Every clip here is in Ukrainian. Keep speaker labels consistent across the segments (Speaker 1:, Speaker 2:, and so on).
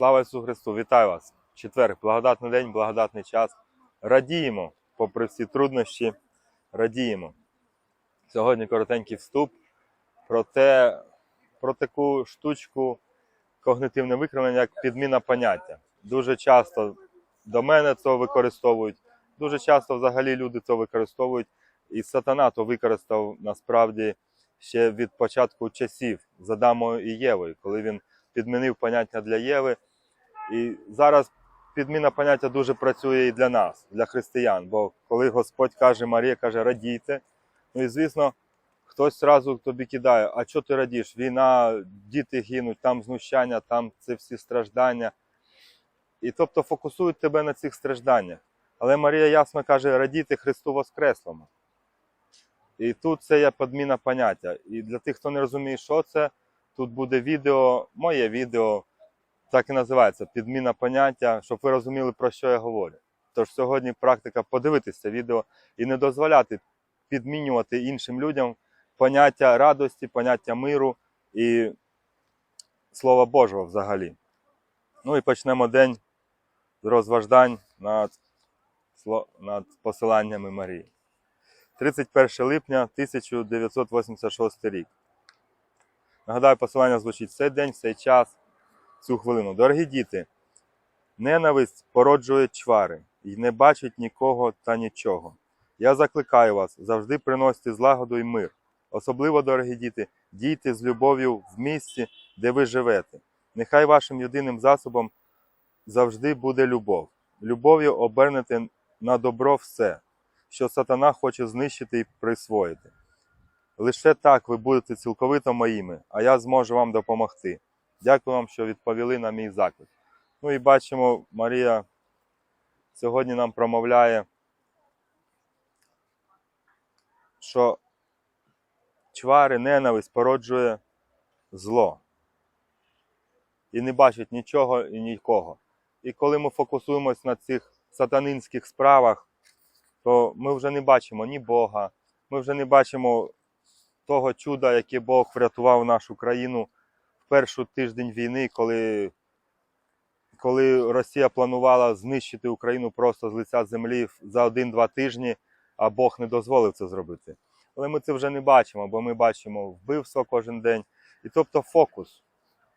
Speaker 1: Слава Ісусу Христу! Вітаю вас! Четвер, благодатний день, благодатний час. Радіємо, попри всі труднощі, радіємо. Сьогодні коротенький вступ про те, про таку штучку когнитивне викривлення, як підміна поняття. Дуже часто до мене це використовують, дуже часто взагалі люди це використовують. І сатана то використав насправді ще від початку часів з Адамою і Євою, коли він підмінив поняття для Єви. І зараз підміна поняття дуже працює і для нас, для християн. Бо коли Господь каже, Марія каже, радійте. Ну і звісно, хтось одразу тобі кидає, а що ти радіш? Війна, діти гинуть, там знущання, там це всі страждання. І тобто фокусують тебе на цих стражданнях. Але Марія ясно каже, радійте Христу Воскреслому. І тут це є підміна поняття. І для тих, хто не розуміє, що це, тут буде відео, моє відео, так і називається підміна поняття, щоб ви розуміли, про що я говорю. Тож сьогодні практика подивитися відео і не дозволяти підмінювати іншим людям поняття радості, поняття миру і Слова Божого взагалі. Ну і почнемо день з розваждань над, над посиланнями Марії. 31 липня 1986 рік. Нагадаю, посилання звучить цей день, цей час, цю хвилину. Дорогі діти, ненависть породжує чвари і не бачить нікого та нічого. Я закликаю вас завжди приносити злагоду і мир. Особливо, дорогі діти, дійте з любов'ю в місці, де ви живете. Нехай вашим єдиним засобом завжди буде любов. Любов'ю обернете на добро все, що сатана хоче знищити і присвоїти. Лише так ви будете цілковито моїми, а я зможу вам допомогти. Дякую вам, що відповіли на мій заклик. Ну і бачимо, Марія сьогодні нам промовляє, що чвари, ненависть породжує зло. І не бачить нічого і нікого. І коли ми фокусуємось на цих сатанинських справах, то ми вже не бачимо ні Бога, ми вже не бачимо того чуда, яке Бог врятував нашу країну першу тиждень війни, коли, коли Росія планувала знищити Україну просто з лиця землі за один-два тижні, а Бог не дозволив це зробити. Але ми це вже не бачимо, бо ми бачимо вбивство кожен день. І тобто фокус.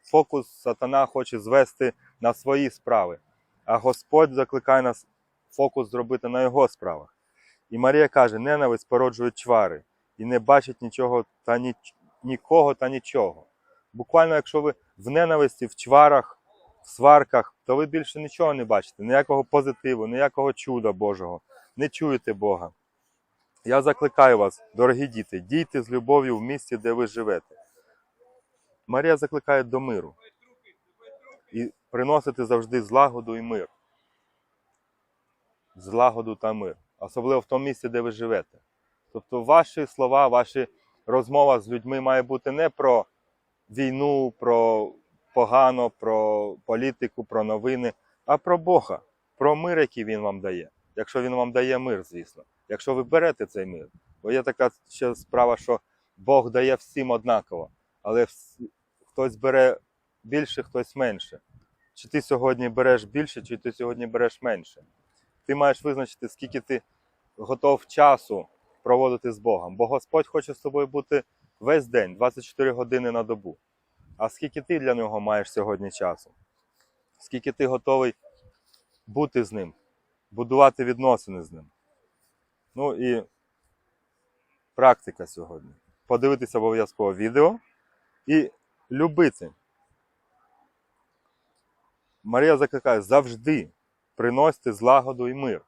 Speaker 1: Фокус сатана хоче звести на свої справи, а Господь закликає нас фокус зробити на його справах. І Марія каже: ненависть породжує чвари і не бачить нічого та ні, нікого та нічого. Буквально, якщо ви в ненависті, в чварах, в сварках, то ви більше нічого не бачите, ніякого позитиву, ніякого чуда Божого, не чуєте Бога. Я закликаю вас, дорогі діти, дійте з любов'ю в місті, де ви живете. Марія закликає до миру і приносити завжди злагоду і мир. Злагоду та мир, особливо в тому місці, де ви живете. Тобто ваші слова, ваші розмова з людьми має бути не про війну, про погано, про політику, про новини, а про Бога, про мир, який Він вам дає. Якщо Він вам дає мир, звісно. Якщо ви берете цей мир. Бо є така ще справа, що Бог дає всім однаково, але хтось бере більше, хтось менше. Чи ти сьогодні береш більше, чи ти сьогодні береш менше. Ти маєш визначити, скільки ти готов часу проводити з Богом. Бо Господь хоче з тобою бути весь день, 24 години на добу. А скільки ти для нього маєш сьогодні часу? Скільки ти готовий бути з ним, будувати відносини з ним? Ну і практика сьогодні. Подивитися обов'язково відео і любити. Марія закликає завжди приносити злагоду і мир.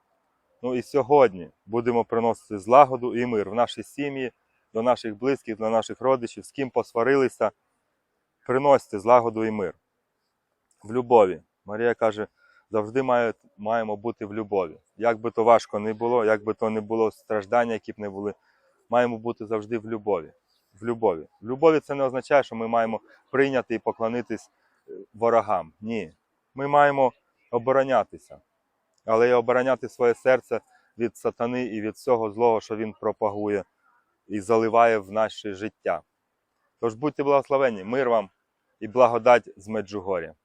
Speaker 1: Ну і сьогодні будемо приносити злагоду і мир в наші сім'ї, до наших близьких, до наших родичів, з ким посварилися. Приносите злагоду і мир. В любові. Марія каже, завжди має, маємо бути в любові. Як би то важко не було, як би то не було страждання, які б не були, маємо бути завжди в любові. В любові. В любові це не означає, що ми маємо прийняти і поклонитись е, ворогам. Ні. Ми маємо оборонятися, але й обороняти своє серце від сатани і від всього злого, що він пропагує і заливає в наше життя. Тож будьте благословені, мир вам і благодать з Меджугоря.